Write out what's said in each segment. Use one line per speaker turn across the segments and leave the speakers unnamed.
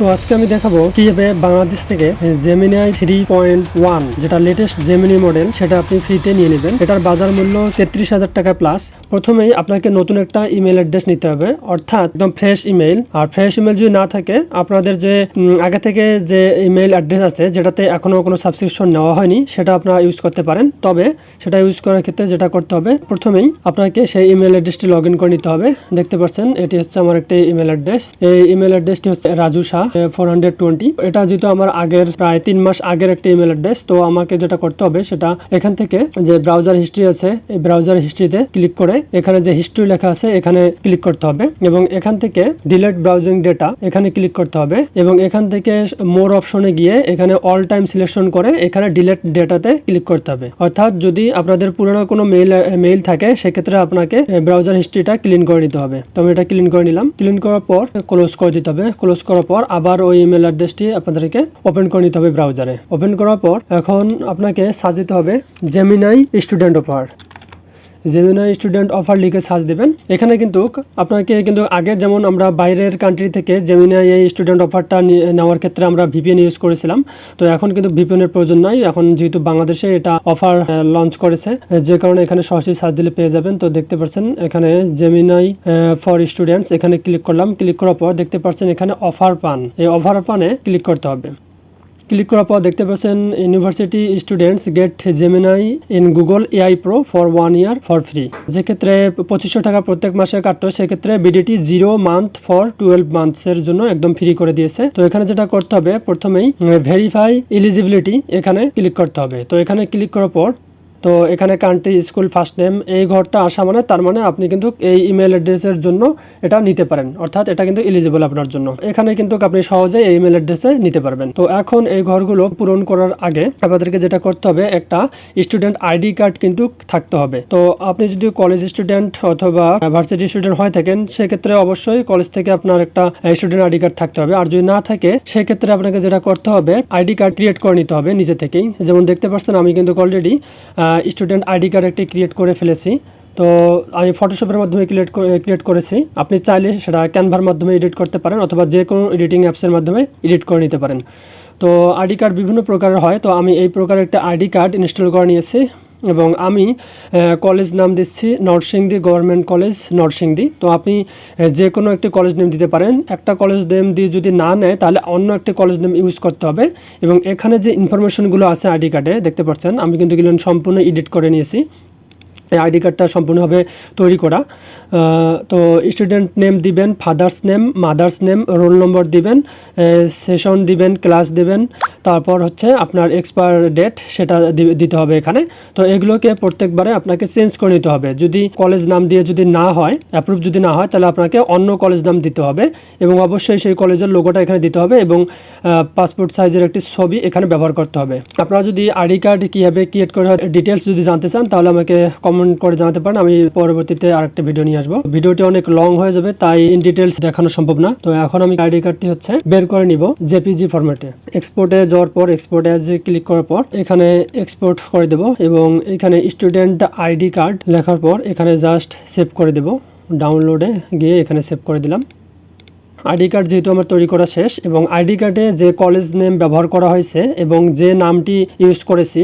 তো আজকে আমি দেখাবো কীভাবে বাংলাদেশ থেকে জেমিনাই থ্রি পয়েন্ট ওয়ান যেটা লেটেস্ট জেমিনি মডেল সেটা আপনি ফ্রিতে নিয়ে নেবেন। এটার বাজার মূল্য তেত্রিশ হাজার টাকা প্লাস প্রথমেই আপনাকে নতুন একটা ইমেল অ্যাড্রেস নিতে হবে, অর্থাৎ একদম ফ্রেশ ইমেল আর ফ্রেশ ইমেল যদি না থাকে, আপনাদের যে আগে থেকে যে ইমেল অ্যাড্রেস আছে, যেটাতে এখনও কোনো সাবস্ক্রিপশন নেওয়া হয়নি, সেটা আপনারা ইউজ করতে পারেন। তবে সেটা ইউজ করার ক্ষেত্রে যেটা করতে হবে, প্রথমেই আপনাকে সেই ইমেল অ্যাড্রেসটি লগ ইন করে নিতে হবে। দেখতে পাচ্ছেন, এটি হচ্ছে আমার একটি ইমেল অ্যাড্রেস এই ইমেল অ্যাড্রেসটি হচ্ছে Raju Shah. Four hundred twenty এটা যেহেতু আমার আগের, প্রায় তিন মাস আগের একটা ইমেল অ্যাড্রেস তো আমাকে যেটা করতে হবে সেটা এখান থেকে যে ব্রাউজার হিস্ট্রি আছে, এই ব্রাউজার হিস্ট্রিতে ক্লিক করে এখানে যে হিস্ট্রি লেখা আছে, এখানে ক্লিক করতে হবে এবং এখান থেকে ডিলেট ব্রাউজিং ডেটা এখানে ক্লিক করতে হবে এবং এখান থেকে মোর অপশনে গিয়ে এখানে অল টাইম সিলেকশন করে এখানে ডিলেট ডেটাতে ক্লিক করতে হবে। অর্থাৎ যদি আপনাদের পুরনো কোনো মেইল মেইল থাকে, সেক্ষেত্রে আপনাকে ব্রাউজার হিস্ট্রিটা ক্লিন করে নিতে হবে। তো আমি এটা ক্লিন করে নিলাম। ক্লিন করার পর ক্লোজ করে দিতে হবে। ক্লোজ করার পর আবার ওই ইমেল অ্যাড্রেসটি আপনাদেরকে ওপেন করে নিতে হবে ব্রাউজারে ওপেন করার পর এখন আপনাকে দিতে হবে Gemini student offer Gemini student offer লিখে সার্চ দেবেন। এখানে কিন্তু আপনাকে কিন্তু আগে যেমন আমরা বাইরের কান্ট্রি থেকে জেমিনাই এই স্টুডেন্ট অফারটা নেওয়ার ক্ষেত্রে আমরা ভিপিএন ইউজ করেছিলাম। তো এখন কিন্তু ভিপিএনের প্রয়োজন নাই। এখন যেহেতু বাংলাদেশে এটা অফার লঞ্চ করেছে যে কারণে এখানে সরাসরি সার্চ দিলে পেয়ে যাবেন। তো দেখতে পাচ্ছেন এখানে জেমিনাই ফর স্টুডেন্টস এখানে ক্লিক করলাম। ক্লিক করার পর দেখতে পাচ্ছেন এখানে অফার পান। এই অফার পানে ক্লিক করতে হবে। ক্লিক করার পর দেখতে পাচ্ছেন university students get Gemini in Google AI pro for one year for free যেক্ষেত্রে পঁচিশশো টাকা প্রত্যেক মাসে কাটতো, সেক্ষেত্রে BDT zero month for twelve মান্থসের জন্য একদম ফ্রি করে দিয়েছে। তো এখানে যেটা করতে হবে, প্রথমেই ভেরিফাই এলিজিবিলিটি এখানে ক্লিক করতে হবে। তো এখানে ক্লিক করার পর তো এখানে কান্ট্রি স্কুল ফার্স্ট নেম এই ঘরটা আসা মানে তার মানে আপনি কিন্তু এই ইমেল অ্যাড্রেসের জন্য এটা নিতে পারেন। অর্থাৎ এটা কিন্তু এলিজিবল আপনার জন্য। এখানে কিন্তু আপনি সহজে এই ইমেল অ্যাড্রেসে নিতে পারবেন। তো এখন এই ঘরগুলো পূরণ করার আগে আপনাদেরকে যেটা করতে হবে, একটা স্টুডেন্ট আইডি কার্ড কিন্তু থাকতে হবে। তো আপনি যদি কলেজ স্টুডেন্ট অথবা ভার্সিটি স্টুডেন্ট হয়ে থাকেন, সেক্ষেত্রে অবশ্যই কলেজ থেকে আপনার একটা স্টুডেন্ট আইডি কার্ড থাকতে হবে। আর যদি না থাকে, সেক্ষেত্রে আপনাকে যেটা করতে হবে আইডি কার্ড ক্রিয়েট করে নিতে হবে নিজে থেকেই। যেমন দেখতে পাচ্ছেন, আমি কিন্তু অলরেডি স্টুডেন্ট আইডি কার্ড একটি ক্রিয়েট করে ফেলেছি। তো আমি ফটোশপের মাধ্যমে ক্রিয়েট ক্রিয়েট করেছি। আপনি চাইলে সেটা ক্যানভার মাধ্যমে এডিট করতে পারেন অথবা যে কোনো এডিটিং অ্যাপসের মাধ্যমে এডিট করে নিতে পারেন। তো আইডি কার্ড বিভিন্ন প্রকারের হয়। তো আমি এই প্রকারের একটা আইডি কার্ড ইনস্টল করে নিয়েছি। এবং আমি কলেজ নাম দিচ্ছি নরসিংদী গভর্নমেন্ট কলেজ নরসিংদী। তো আপনি যে কোনো একটি কলেজ নেম দিতে পারেন। একটা কলেজ নেম দিয়ে যদি না নেয়, তাহলে অন্য একটি কলেজ নেম ইউজ করতে হবে। এবং এখানে যে ইনফরমেশনগুলো আছে আইডি কার্ডে দেখতে পাচ্ছেন, আমি কিন্তু এগুলো সম্পূর্ণ এডিট করে নিয়েছি। এই আইডি কার্ডটা সম্পূর্ণভাবে তৈরি করা। তো স্টুডেন্ট নেম দিবেন father's name mother's name roll number দিবেন সেশন দিবেন ক্লাস দিবেন, তারপর হচ্ছে আপনার এক্সপায়ার ডেট সেটা দিতে হবে এখানে। তো এগুলোকে প্রত্যেকবারে আপনাকে চেঞ্জ করে নিতে হবে। যদি কলেজ নাম দিয়ে যদি না হয় অ্যাপ্রুভ যদি না হয়, তাহলে আপনাকে অন্য কলেজ নাম দিতে হবে এবং অবশ্যই সেই কলেজের লোগোটা এখানে দিতে হবে এবং পাসপোর্ট সাইজের একটি ছবি এখানে ব্যবহার করতে হবে। আপনারা যদি আইডি কার্ড কীভাবে ক্রিয়েট করে ডিটেলস যদি জানতে চান, তাহলে আমাকে কমেন্ট করে জানাতে পারেন। আমি পরবর্তীতে আরেকটা ভিডিও নিয়ে আসব। ভিডিওটি অনেক লং হয়ে যাবে, তাই ইন ডিটেলস দেখানো সম্ভব না। তো এখন আমি আইডি কার্ডটি হচ্ছে বের করে নিব জেপিজি ফরম্যাটে এক্সপোর্টে যাওয়ার পর এক্সপোর্ট অ্যাজ ক্লিক করার পর, এখানে এক্সপোর্ট করে দেব এবং এখানে স্টুডেন্ট আইডি কার্ড লেখার পর, এখানে জাস্ট সেভ করে দেব। ডাউনলোডে গিয়ে এখানে সেভ করে দিলাম। আইডি কার্ড যেহেতু আমার তৈরি করা শেষ এবং আইডি কার্ডে যে কলেজ নেম ব্যবহার করা হয়েছে এবং যে নামটি ইউজ করেছি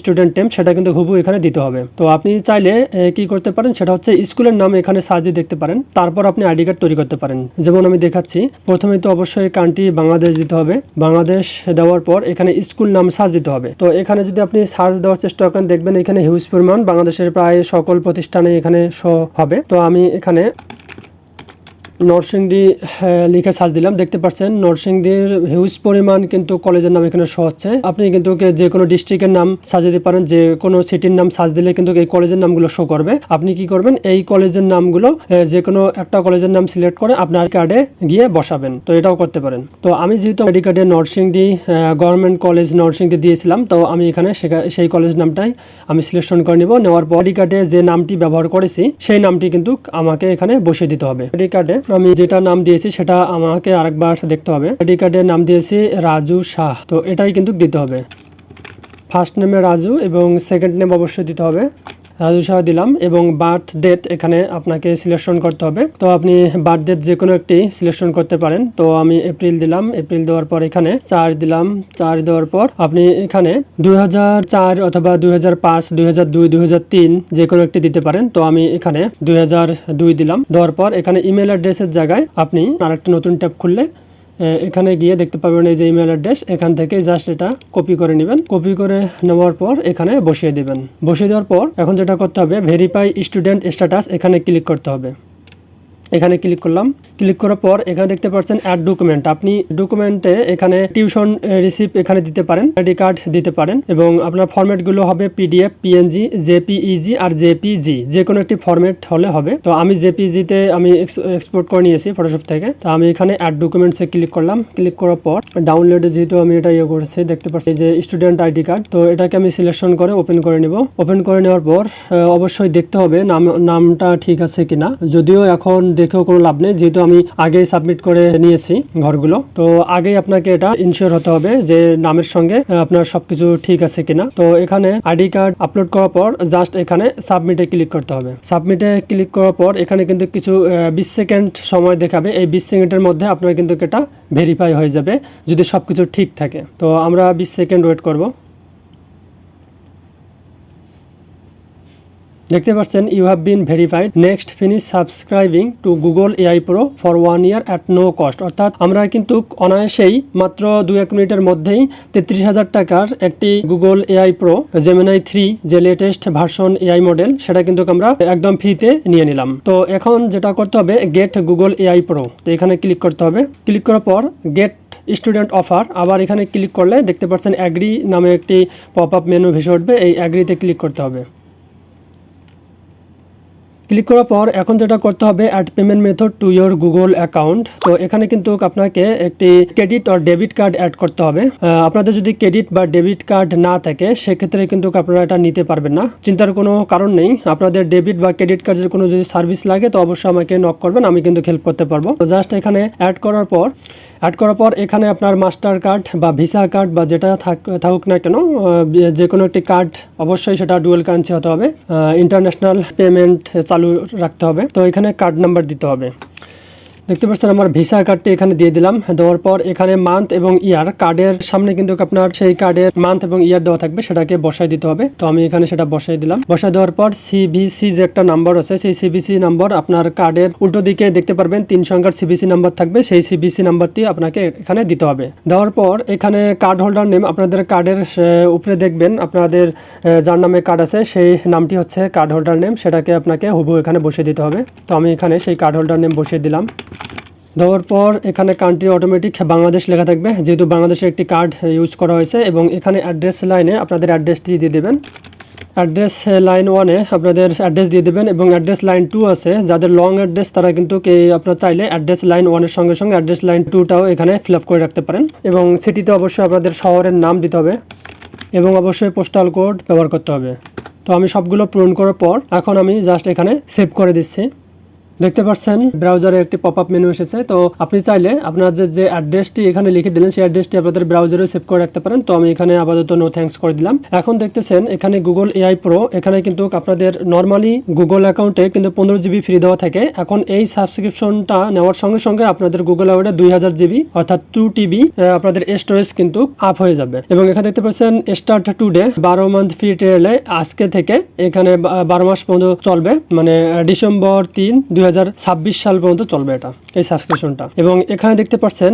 স্টুডেন্ট নেম সেটা কিন্তু হুবু এখানে দিতে হবে। তো আপনি চাইলে কি করতে পারেন, সেটা হচ্ছে স্কুলের নাম এখানে সাজিয়ে দেখতে পারেন। তারপর আপনি আইডি কার্ড তৈরি করতে পারেন। যেমন আমি দেখাচ্ছি, প্রথমে তো অবশ্যই কান্ট্রি বাংলাদেশ দিতে হবে। বাংলাদেশ দেওয়ার পর এখানে স্কুল নাম সার্চ দিতে হবে। তো এখানে যদি আপনি সার্চ দেওয়ার চেষ্টা করেন, দেখবেন এখানে হিউজ পরিমাণ বাংলাদেশের প্রায় সকল প্রতিষ্ঠানে এখানে শো হবে। তো আমি এখানে নরসিংদী হ্যাঁ, লিখে সার্চ দিলাম দেখতে পাচ্ছেন নরসিংদীর হিউজ পরিমাণ কিন্তু কলেজের নাম এখানে শো হচ্ছে। আপনি কিন্তু যে কোনো ডিস্ট্রিক্টের নাম সার্চ দিতে পারেন যে কোনো সিটির নাম সার্চ দিলে কিন্তু এই কলেজের নামগুলো শো করবে। আপনি কি করবেন এই কলেজের নামগুলো যে কোনো একটা কলেজের নাম সিলেক্ট করে আপনার কার্ডে গিয়ে বসাবেন। তো এটাও করতে পারেন। তো আমি যেহেতু আইডি কার্ডে নরসিংদী গভর্নমেন্ট কলেজ নরসিংদী দিয়েছিলাম তো আমি এখানে সেই কলেজ নামটাই আমি সিলেকশন করে নিব। নেওয়ার পর আইডি কার্ডে যে নামটি ব্যবহার করেছি সেই নামটি কিন্তু আমাকে এখানে বসিয়ে দিতে হবে। আইডি কার্ডে আমি যেটা নাম দিয়েছি সেটা আমাকে আরেকবার দেখতে হবে। আইডি কার্ডের নাম দিয়েছি রাজু শাহ। তো এটাই কিন্তু দিতে হবে। ফার্স্ট নেমে রাজু এবং সেকেন্ড নেম অবশ্যই দিতে হবে। রাজু দিলাম এবং বার্থ ডেট এখানে আপনাকে সিলেকশন করতে হবে। তো আপনি বার্থ ডেট যে কোনো একটি সিলেকশন করতে পারেন। তো আমি এপ্রিল দিলাম, এপ্রিল দেওয়ার পর এখানে চার দিলাম, চার দেওয়ার পর আপনি এখানে দুই অথবা দুই হাজার পাঁচ যে কোনো একটি দিতে পারেন। তো আমি এখানে দুই হাজার দুই দিলাম। দেওয়ার পর এখানে ইমেল অ্যাড্রেসের জায়গায় আপনি আরেকটা নতুন ট্যাব খুললে এখানে গিয়ে দেখতে পাবেন এই যে ইমেল অ্যাড্রেস এখান থেকে জাস্ট এটা কপি করে নেবেন। কপি করে নেওয়ার পর এখানে বসিয়ে দেবেন। বসিয়ে দেওয়ার পর এখন যেটা করতে হবে ভেরিফাই স্টুডেন্ট স্ট্যাটাস এখানে ক্লিক করতে হবে। এখানে ক্লিক করলাম। ক্লিক করার পর এখানে দেখতে পাচ্ছেন অ্যাড ডকুমেন্ট আপনি ডকুমেন্টে এখানে টিউশন রিসিপ্ট এখানে দিতে পারেন আইডি কার্ড দিতে পারেন এবং আপনার ফরম্যাটগুলো হবে পিডিএফ পিএনজি জেপিইজি আর জেপিজি যে কোনো একটি ফরম্যাট হলে হবে। তো আমি জেপিজিতে আমি এক্সপোর্ট করে নিয়েছি ফটোশপ থেকে। তো আমি এখানে অ্যাড ডকুমেন্টসে ক্লিক করলাম। ক্লিক করার পর ডাউনলোডে যেহেতু আমি এটা ইয়ে করেছি, দেখতে পাচ্ছি যে স্টুডেন্ট আইডি কার্ড তো এটাকে আমি সিলেকশন করে ওপেন করে নিব। ওপেন করে নেওয়ার পর অবশ্যই দেখতে হবে নাম, নামটা ঠিক আছে কিনা। যদিও এখন দেখেও কোনো লাভ নেই। যেহেতু আমি আগেই সাবমিট করে নিয়েছি ঘরগুলো, তো আগেই আপনাকে এটা ইনশিওর হতে হবে যে নামের সঙ্গে আপনার সবকিছু ঠিক আছে কিনা। তো এখানে আইডি কার্ড আপলোড করার পর জাস্ট এখানে সাবমিটে ক্লিক করতে হবে। সাবমিটে ক্লিক করার পর এখানে কিন্তু কিছু বিশ সেকেন্ড সময় দেখাবে। এই বিশ সেকেন্ডের মধ্যে আপনার কিন্তু এটা ভেরিফাই হয়ে যাবে যদি সবকিছু ঠিক থাকে। তো আমরা বিশ সেকেন্ড ওয়েট করব। দেখতে পাচ্ছেন you have been verified next finish subscribing to Google AI pro for one year at no cost অর্থাৎ আমরা কিন্তু অনায়াসেই মাত্র দু এক মিনিটের মধ্যেই তেত্রিশ হাজার টাকার একটি Google AI pro Gemini three যে লেটেস্ট ভার্সন এআই মডেল সেটা কিন্তু আমরা একদম ফ্রিতে নিয়ে নিলাম। তো এখন যেটা করতে হবে গেট গুগল এআই প্রো তো এখানে ক্লিক করতে হবে। ক্লিক করার পর গেট স্টুডেন্ট অফার আবার এখানে ক্লিক করলে দেখতে পাচ্ছেন অ্যাগ্রি নামে একটি পপ আপ মেনু ভেসে উঠবে। এই অ্যাগ্রিতে ক্লিক করতে হবে। ক্লিক করার পর এখন যেটা করতে হবে add payment method to your Google account তো এখানে কিন্তু আপনাকে একটি ক্রেডিট আর ডেবিট কার্ড অ্যাড করতে হবে। আপনাদের যদি ক্রেডিট বা ডেবিট কার্ড না থাকে, সেক্ষেত্রে কিন্তু আপনারা এটা নিতে পারবেন না। চিন্তার কোনো কারণ নেই। আপনাদের ডেবিট বা ক্রেডিট কার্ডের কোনো যদি সার্ভিস লাগে, তো অবশ্যই আমাকে নক করবেন, আমি কিন্তু হেল্প করতে পারব। তো জাস্ট এখানে অ্যাড করার পর অ্যাড করার পর এখানে আপনার মাস্টার কার্ড বা ভিসা কার্ড বা যেটা থাক- থাকুক না কেন যে কোনো একটি কার্ড অবশ্যই সেটা ডুয়েল কারেন্সি হতে হবে। ইন্টারন্যাশনাল পেমেন্ট চালু রাখতে হবে। তো এখানে কার্ড নাম্বার দিতে হবে। দেখতে পাচ্ছেন, আমার ভিসা কার্ডটি এখানে দিয়ে দিলাম। দেওয়ার পর এখানে মান্থ এবং ইয়ার কার্ডের সামনে কিন্তু আপনার সেই কার্ডের মান্থ এবং ইয়ার দেওয়া থাকবে, সেটাকে বসাই দিতে হবে। তো আমি এখানে সেটা বসাই দিলাম। বসাই দেওয়ার পর সিবিসি যে একটা নাম্বার আছে, সেই সিবিসি নাম্বার আপনার কার্ডের উল্টো দিকে দেখতে পারবেন, তিন সংখ্যার সিবিসি নাম্বার থাকবে, সেই সিবিসি নাম্বারটি আপনাকে এখানে দিতে হবে। দেওয়ার পর এখানে কার্ড হোল্ডার নেম আপনাদের কার্ডের উপরে দেখবেন, আপনাদের যার নামে কার্ড আছে, সেই নামটি হচ্ছে কার্ড হোল্ডার নেম সেটাকে আপনাকে হুবু এখানে বসিয়ে দিতে হবে। তো আমি এখানে সেই কার্ড হোল্ডার নেম বসিয়ে দিলাম। দেওয়ার পর এখানে কান্ট্রি অটোমেটিক বাংলাদেশ লেখা থাকবে। যেহেতু বাংলাদেশের একটি কার্ড ইউজ করা হয়েছে এবং এখানে অ্যাড্রেস লাইনে আপনাদের অ্যাড্রেসটি দিয়ে দেবেন। অ্যাড্রেস লাইন ওয়ানে আপনাদের অ্যাড্রেস দিয়ে দেবেন এবং অ্যাড্রেস লাইন টু আছে। যাদের লং অ্যাড্রেস তারা কিন্তু কে, আপনারা চাইলে অ্যাড্রেস লাইন ওয়ানের সঙ্গে সঙ্গে অ্যাড্রেস লাইন টুটাও এখানে ফিল আপ করে রাখতে পারেন এবং সিটিতে অবশ্যই আপনাদের শহরের নাম দিতে হবে এবং অবশ্যই পোস্টাল কোড ব্যবহার করতে হবে। তো আমি সবগুলো পূরণ করার পর এখন আমি জাস্ট এখানে সেভ করে দিচ্ছি। দেখতে পাচ্ছেন ব্রাউজারে একটি পপ আপ মেনু এসেছে। তো আপনি চাইলে আপনার যে যে অ্যাড্রেসটি এখানে লিখে দিলেন, সেই অ্যাড্রেসটি আপনাদের ব্রাউজারে সেভ করে রাখতে পারেন। তো আমি এখানে আপাতত নো থ্যাঙ্কস করে দিলাম। এখন দেখতেছেন, এখানে গুগল এআই প্রো এখানে কিন্তু আপনাদের নর্মালি গুগল অ্যাকাউন্টে কিন্তু পনেরো জিবি ফ্রি দেওয়া থাকে। এখন এই সাবস্ক্রিপশনটা নেওয়ার সঙ্গে সঙ্গে আপনাদের গুগল অ্যাকাউন্টে দুই হাজার জিবি অর্থাৎ টু টিবি আপনাদের স্টোরেজ কিন্তু আপ হয়ে যাবে। এবং এখানে দেখতে পাচ্ছেন স্টার্ট টুডে বারো মান্থ ফ্রি ট্রায়ালে আজকে থেকে এখানে বারো মাস পর্যন্ত চলবে। মানে ডিসেম্বর তিন, দুই সাল পর্যন্ত চলবে এটা, এই সাবস্ক্রিপশনটা এবং এখানে দেখতে পাচ্ছেন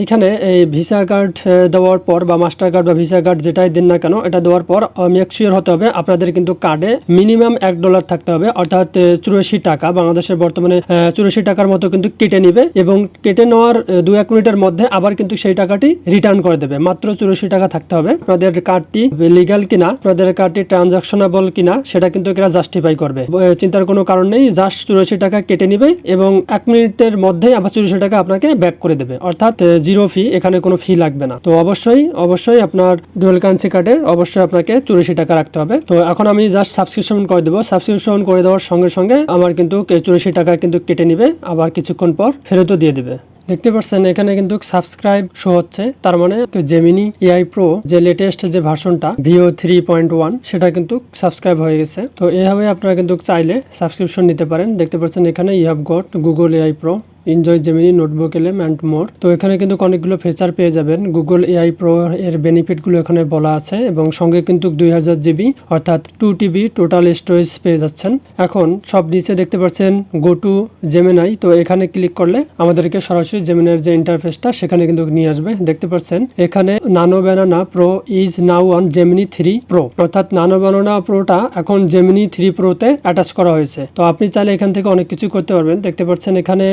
এইখানে এই ভিসা কার্ড দেওয়ার পর বা মাস্টার কার্ড বা ভিসা কার্ড যেটাই দিন না কেন, এটা দেওয়ার পর মেক শিওর হতে হবে আপনাদের কিন্তু কার্ডে মিনিমাম এক ডলার থাকতে হবে, অর্থাৎ চুরাশি টাকা, বাংলাদেশের বর্তমানে চুরাশি টাকার মতো কিন্তু কেটে নিবে এবং কেটে নেওয়ার দু এক মিনিটের মধ্যে আবার কিন্তু সেই টাকাটি রিটার্ন করে দেবে। মাত্র চুরাশি টাকা থাকতে হবে। আপনাদের কার্ডটি লিগাল কিনা, আপনাদের কার্ডটি ট্রানজাকশনাবল কিনা, সেটা কিন্তু এরা জাস্টিফাই করবে। চিন্তার কোনো কারণ নেই জাস্ট চুরাশি টাকা কেটে নেবে এবং এক মিনিটের মধ্যেই আবার চুরিশো টাকা আপনাকে ব্যাক করে দেবে। অর্থাৎ জিরো ফি এখানে কোনো ফি লাগবে না। তো অবশ্যই অবশ্যই আপনার ডুয়েল কারেন্সি কার্ডে অবশ্যই আপনাকে চুরিশি টাকা রাখতে হবে। তো এখন আমি জাস্ট সাবস্ক্রিপশন করে দেবো। সাবস্ক্রিপশন করে দেওয়ার সঙ্গে সঙ্গে আমার কিন্তু চুরিশি টাকা কিন্তু কেটে নিবে, আবার কিছুক্ষণ পর ফেরতও দিয়ে দেবে। দেখতে পাচ্ছেন, এখানে কিন্তু সাবস্ক্রাইব শো হচ্ছে। তার মানে জেমিনি এআই প্রো যে লেটেস্ট যে ভার্সনটা ভিও থ্রি পয়েন্ট ওয়ান সেটা কিন্তু সাবস্ক্রাইব হয়ে গেছে। তো এভাবে আপনারা কিন্তু চাইলে সাবস্ক্রিপশন নিতে পারেন। দেখতে পাচ্ছেন, এখানে you have got Google AI pro enjoy Gemini notebook LM and more তো এখানে কিন্তু অনেকগুলো ফিচার পেয়ে যাবেন। গুগল এআই প্রো এর বেনিফিটগুলো এখানে বলা আছে এবং সঙ্গে কিন্তু দুই হাজার জিবি অর্থাৎ টু টিবি টোটাল স্টোরেজ পেয়ে যাচ্ছেন। এখন সব নিচে দেখতে পাচ্ছেন গো টু জেমিনাই তো এখানে ক্লিক করলে আমাদেরকে সরাসরি জেমিনার যে ইন্টারফেসটা সেখানে কিন্তু নিয়ে আসবে। দেখতে পাচ্ছেন, এখানে nano banana pro is now on Gemini three pro অর্থাৎ নানো ব্যানানা প্রোটা এখন জেমিনি থ্রি প্রোতে অ্যাটাচ করা হয়েছে। তো আপনি চাইলে এখান থেকে অনেক কিছু করতে পারবেন। দেখতে পাচ্ছেন এখানে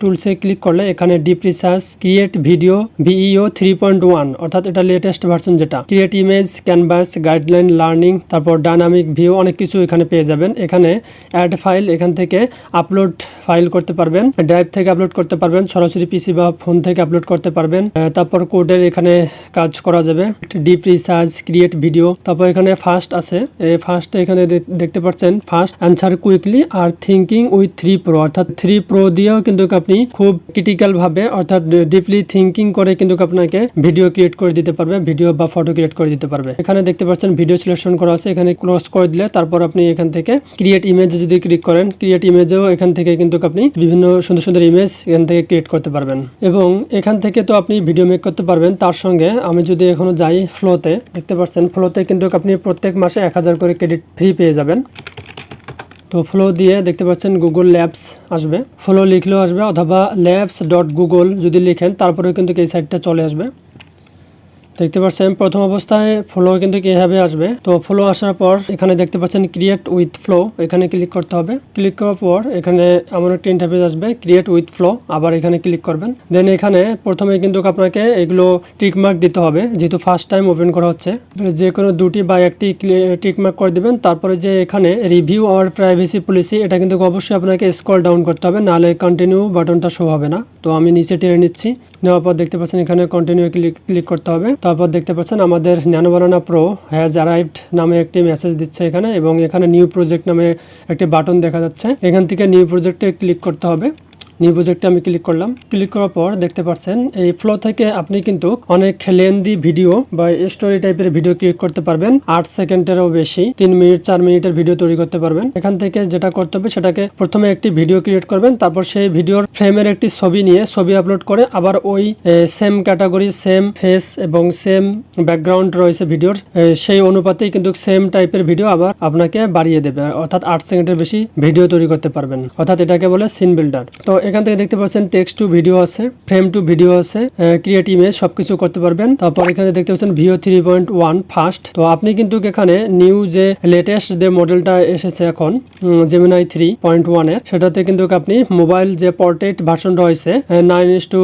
টুলসে ক্লিক করলে এখানে deep research create video Veo three point one অর্থাৎ এটা লেটেস্ট ভার্সন যেটা। Create image canvas guideline learning তারপর ডাইনামিক ভিউ অনেক কিছু এখানে পেয়ে যাবেন। এখানে অ্যাড ফাইল এখান থেকে আপলোড ফাইল করতে পারবেন। ড্রাইভ থেকে আপলোড করতে পারবেন। সরাসরি পিসি বা ফোন থেকে আপলোড করতে পারবেন। তারপর কোডের এখানে কাজ করা যাবে। ডিপ রিসার্চ ক্রিয়েট ভিডিও তারপর এখানে ফার্স্ট আছে। এই ফার্স্ট এখানে দেখতে পাচ্ছেন ফার্স্ট অ্যান্সার কুইকলি আর থিঙ্কিং উইথ থ্রি প্রো অর্থাৎ থ্রি প্রো দিয়েও কিন্তু আপনি খুব ক্রিটিক্যাল ভাবে, অর্থাৎ ডিপলি থিঙ্কিং করে কিন্তু আপনাকে ভিডিও ক্রিয়েট করে দিতে পারবে ভিডিও বা ফটো ক্রিয়েট করে দিতে পারবে। এখানে দেখতে পাচ্ছেন ভিডিও সিলেকশন করা আছে, এখানে ক্লোজ করে দিলে তারপর আপনি এখান থেকে ক্রিয়েট ইমেজ যদি ক্লিক করেন ক্রিয়েট ইমেজেও এখান থেকে কিন্তু আপনি বিভিন্ন সুন্দর সুন্দর ইমেজ এখান থেকে ক্রিয়েট করতে পারবেন। এবং এখান থেকে তো আপনি ভিডিও মেক করতে পারবেন, তার সঙ্গে আমি যদি এখনও যাই ফ্লোতে দেখতে পাচ্ছেন ফ্লোতে কিন্তু আপনি প্রত্যেক মাসে এক হাজার করে ক্রেডিট ফ্রি পেয়ে যাবেন। তো ফ্লো দিয়ে দেখতে পাচ্ছেন গুগল ল্যাবস আসবে। ফ্লো লিখলেও আসবে অথবা ল্যাবস ডট গুগল যদি লিখেন, তারপরেও কিন্তু এই সাইটটা চলে আসবে। দেখতে পাচ্ছেন, প্রথম অবস্থায় ফ্লো কিন্তু কীভাবে আসবে? তো ফ্লো আসার পর এখানে দেখতে পাচ্ছেন ক্রিয়েট উইথ ফ্লো এখানে ক্লিক করতে হবে। ক্লিক করার পর এখানে আমার একটা ইন্টারফেস আসবে ক্রিয়েট উইথ ফ্লো আবার এখানে ক্লিক করবেন। দেন এখানে প্রথমে কিন্তু আপনাকে এগুলো টিকমার্ক দিতে হবে, যেহেতু ফার্স্ট টাইম ওপেন করা হচ্ছে। যে কোনো দুটি বা একটি টিকমার্ক করে দিবেন, তারপরে যে এখানে রিভিউ আর প্রাইভেসি পলিসি এটা কিন্তু অবশ্যই আপনাকে স্ক্রল ডাউন করতে হবে, নাহলে কন্টিনিউ বাটনটা শো হবে না। তো আমি নিচে টেনে নিচ্ছি, নেওয়ার পর দেখতে পাচ্ছেন এখানে কন্টিনিউ ক্লিক ক্লিক করতে হবে। তারপর দেখতে পাচ্ছেন আমাদের ন্যানোবানানা প্রো হ্যাজ অ্যারাইভড নামে একটি মেসেজ দিচ্ছে এখানে এবং এখানে নিউ প্রজেক্ট নামে একটি বাটন দেখা যাচ্ছে। এখান থেকে নিউ প্রজেক্টে ক্লিক করতে হবে। নিউ প্রজেক্টে আমি ক্লিক করলাম। ক্লিক করার পর দেখতে পাচ্ছেন, এই ফ্লো থেকে আপনি কিন্তু অনেক লেন্দি ভিডিও বা স্টোরি টাইপের ভিডিও ক্রিয়েট করতে পারবেন। আট সেকেন্ডেরও বেশি, তিন মিনিট, চার মিনিটের ভিডিও তৈরি করতে পারবেন। এখান থেকে যেটা করতে হবে সেটাকে প্রথমে একটি ভিডিও ক্রিয়েট করবেন, তারপর সেই ভিডিওর ফ্রেমের একটি ছবি নিয়ে ছবি আপলোড করে আবার ওই সেম ক্যাটাগরি সেম ফেস এবং সেম ব্যাকগ্রাউন্ড রয়েছে ভিডিওর সেই অনুপাতেই কিন্তু সেম টাইপের ভিডিও আবার আপনাকে বাড়িয়ে দেবে। অর্থাৎ আট সেকেন্ডের বেশি ভিডিও তৈরি করতে পারবেন। অর্থাৎ এটাকে বলে সিন বিল্ডার তো এখান থেকে দেখতে পাচ্ছেন টেক্সট টু ভিডিও আছে ফ্রেম টু ভিডিও আছে ক্রিয়েট ইমেজ সবকিছু করতে পারবেন। তারপর এখানে দেখতে পাচ্ছেন Veo three point one first তো আপনি কিন্তু এখানে নিউ যে লেটেস্ট যে মডেলটা এসেছে এখন জেমিনাই থ্রি পয়েন্ট ওয়ানের সেটাতে কিন্তু আপনি মোবাইল যে পোর্ট্রেট ভার্সন রয়েছে নাইন ইস টু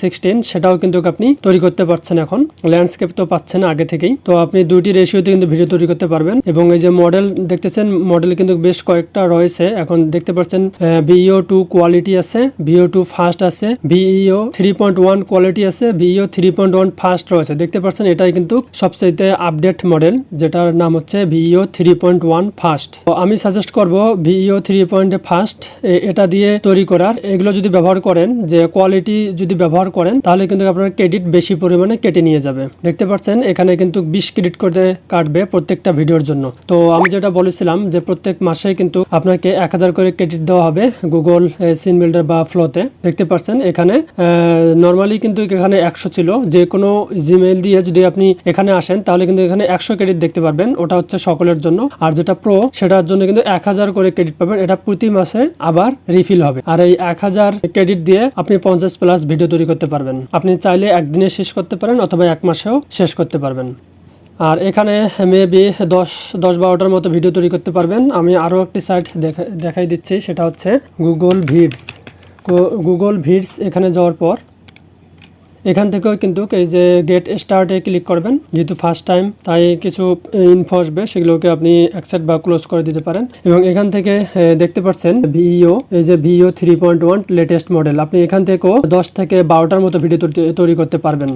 সিক্সটিন সেটাও কিন্তু আপনি তৈরি করতে পারছেন এখন। ল্যান্ডস্কেপ তো পাচ্ছেন আগে থেকেই। তো আপনি দুইটি রেশিওতে কিন্তু ভিডিও তৈরি করতে পারবেন। এবং এই যে মডেল দেখতেছেন মডেল কিন্তু বেশ কয়েকটা রয়েছে। এখন দেখতে পাচ্ছেন ভিও টু কোয়ালিটি আছে। ভিও টু ফাস্ট আছে Veo three point one quality আছে Veo three point one fast রয়েছে। দেখতে পাচ্ছেন, এটাই কিন্তু সবচাইতে আপডেট মডেল যেটার নাম হচ্ছে Veo three point one fast আমি সাজেস্ট করব ভিও থ্রি পয়েন্ট ফাস্ট এটা দিয়ে তৈরি করার। এগুলো যদি ব্যবহার করেন, যে কোয়ালিটি যদি ব্যবহার করেন, তাহলে কিন্তু আপনার ক্রেডিট বেশি পরিমাণে কেটে নিয়ে যাবে। দেখতে পাচ্ছেন, এখানে কিন্তু বিশ ক্রেডিট করে কাটবে প্রত্যেকটা ভিডিওর জন্য। তো আমি যেটা বলেছিলাম যে প্রত্যেক মাসে কিন্তু আপনাকে এক হাজার করে ক্রেডিট দেওয়া হবে। গুগল সিন বিল্ডার বা ফ্লোতে দেখতে পাচ্ছেন এখানে নর্মালি কিন্তু এখানে একশো ছিল। যে কোনো জিমেইল দিয়ে যদি আপনি এখানে আসেন, তাহলে কিন্তু এখানে একশো ক্রেডিট দেখতে পারবেন। ওটা হচ্ছে সকলের জন্য। আর যেটা প্রো সেটার জন্য কিন্তু এক হাজার করে ক্রেডিট পাবেন। এটা প্রতি মাসে আবার রিফিল হবে। আর এই এক হাজার ক্রেডিট দিয়ে আপনি পঞ্চাশ প্লাস ভিডিও তৈরি করতে পারবেন। আপনি চাইলে একদিনে শেষ করতে পারেন অথবা এক মাসেও শেষ করতে পারবেন। আর এখানে মেবি দশ দশ বারোটার মতো ভিডিও তৈরি করতে পারবেন। আমি আরও একটি সাইট দেখা, দেখাই দিচ্ছি। সেটা হচ্ছে গুগল ভিডস গুগল ভিডস এখানে যাওয়ার পর, এখান থেকেও কিন্তু এই যে গেট স্টার্টে ক্লিক করবেন। যেহেতু ফার্স্ট টাইম তাই কিছু ইনফো আসবে, সেগুলোকে আপনি অ্যাকসেপ্ট বা ক্লোজ করে দিতে পারেন। এবং এখান থেকে দেখতে পাচ্ছেন ভিইও, এই যে Veo three point one latest model আপনি এখান থেকেও দশ থেকে বারোটার মতো ভিডিও তৈরি করতে পারবেন।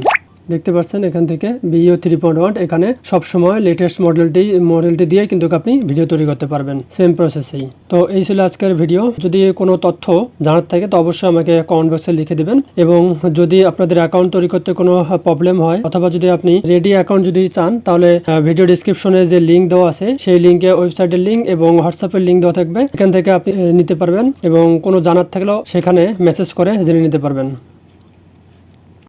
দেখতে পাচ্ছেন এখান থেকে বিও থ্রি পয়েন্ট ওয়ান এখানে সবসময় লেটেস্ট মডেলটি মডেলটি দিয়ে কিন্তু আপনি ভিডিও তৈরি করতে পারবেন সেম প্রসেসেই তো এই ছিল আজকের ভিডিও যদি কোনো তথ্য জানার থাকে, তো অবশ্যই আমাকে কমেন্ট বক্সে লিখে দিবেন। এবং যদি আপনাদের অ্যাকাউন্ট তৈরি করতে কোনো প্রবলেম হয়, অথবা যদি আপনি রেডি অ্যাকাউন্ট যদি চান, তাহলে ভিডিও ডিসক্রিপশনে যে লিঙ্ক দেওয়া আছে, সেই লিঙ্কে ওয়েবসাইটের লিঙ্ক এবং হোয়াটসঅ্যাপের লিঙ্ক দেওয়া থাকবে। এখান থেকে আপনি নিতে পারবেন এবং কোনো জানার থাকলেও সেখানে মেসেজ করে জেনে নিতে পারবেন।